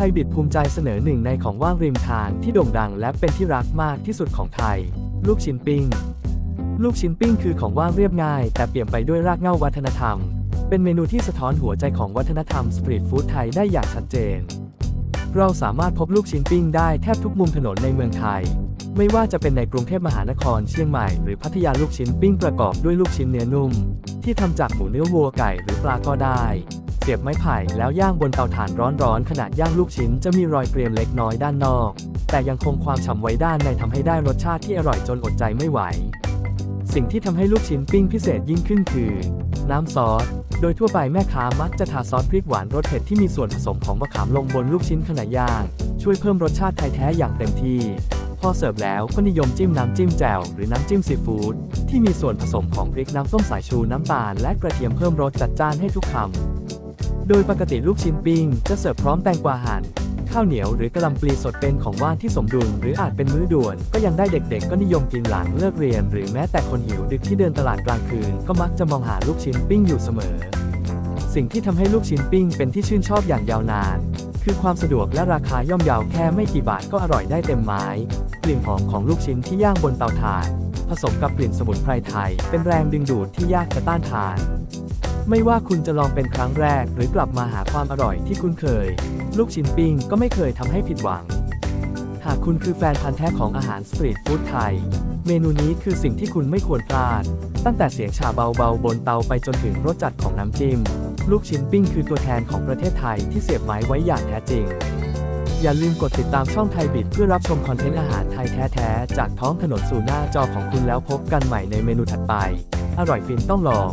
ทยบิดภูมิใจเสนอหนึ่งในของว่างริมทางที่โด่งดังและเป็นที่รักมากที่สุดของไทย ลูกชิ้นปิ้ง ลูกชิ้นปิ้งคือของว่างเรียบง่าย แต่เปี่ยมไปด้วยรากเหง้าวัฒนธรรม เป็นเมนูที่สะท้อนหัวใจของวัฒนธรรมสตรีทฟู้ดไทยได้อย่างชัดเจน เราสามารถพบลูกชิ้นปิ้งได้แทบทุกมุมถนนในเมืองไทย ไม่ว่าจะเป็นในกรุงเทพมหานครเชียงใหม่หรือพัทยาลูกชิ้นปิ้งประกอบด้วยลูกชิ้นเนื้อนุ่ม ที่ทำจากหมูเนื้อวัวไก่หรือปลาก็ได้ เสียบไม้ไผ่แล้วย่างบนเตาถ่านร้อนๆขณะย่างลูกชิ้นจะมีรอยเกรียมเล็กน้อยด้านนอก แต่ยังคงความฉ่ำไว้ด้านในทำให้ได้รสชาติที่อร่อยจนอดใจไม่ไหว สิ่งที่ทำให้ลูกชิ้นปิ้งพิเศษยิ่งขึ้นคือ น้ำซอส โดยทั่วไปแม่ค้ามักจะทาซอสพริกหวานรสเผ็ดที่มีส่วนผสมของมะขามลงบนลูกชิ้นขณะย่าง ช่วยเพิ่มรสชาติไทยแท้อย่างเต็มที่พอเสิร์ฟแล้วก็นิยมจิ้มน้ำจิ้มแจ่วหรือน้ำจิ้มซีฟู้ดที่มีส่วนผสมของพริกน้ำส้มสายชูน้ำตาลและกระเทียมเพิ่มรสจัดจ้านให้ทุกคำ โดยปกติลูกชิ้นปิ้งจะเสิร์ฟพร้อมแตงกวาหั่นข้าวเหนียวหรือกะหล่ำปลีสดเป็นของว่างที่สมดุลหรืออาจเป็นมื้อด่วน ก็ยังได้เด็กๆ ก็นิยมกินหลังเลิกเรียน หรือแม้แต่คนหิวดึกที่เดินตลาดกลางคืน ก็มักจะมองหาลูกชิ้นปิ้งอยู่เสมอ สิ่งที่ทำให้ลูกชิ้นปิ้งเป็นที่ชื่นชอบอย่างยาวนาน คือความสะดวกและราคาย่อมเยาวแค่ไม่กี่บาทก็อร่อยได้เต็มไม้กลิ่นหอมของลูกชิ้นที่ย่างบนเตาถ่าน ผสมกับกลิ่นสมุนไพรไทย เป็นแรงดึงดูดที่ยากจะต้านทาน ไม่ว่าคุณจะลองเป็นครั้งแรกหรือกลับมาหาความอร่อยที่คุ้นเคย ลูกชิ้นปิ้งก็ไม่เคยทำให้ผิดหวัง หากคุณคือแฟนพันธุ์แท้ของอาหารสตรีทฟู้ดไทย เมนูนี้คือสิ่งที่คุณไม่ควรพลาด ตั้งแต่เสียงชาเบาๆบนเตาไปจนถึงรสจัดของน้ำจิ้ม ลูกชิ้นปิ้งคือตัวแทนของประเทศไทยที่เสียบไม้ไว้อย่างแท้จริง อย่าลืมกดติดตามช่องไทยบิดเพื่อรับชมคอนเทนต์อาหารไทยแท้ๆจากท้องถนนสู่หน้าจอของคุณแล้วพบกันใหม่ในเมนูถัดไป อร่อยฟินต้องลอง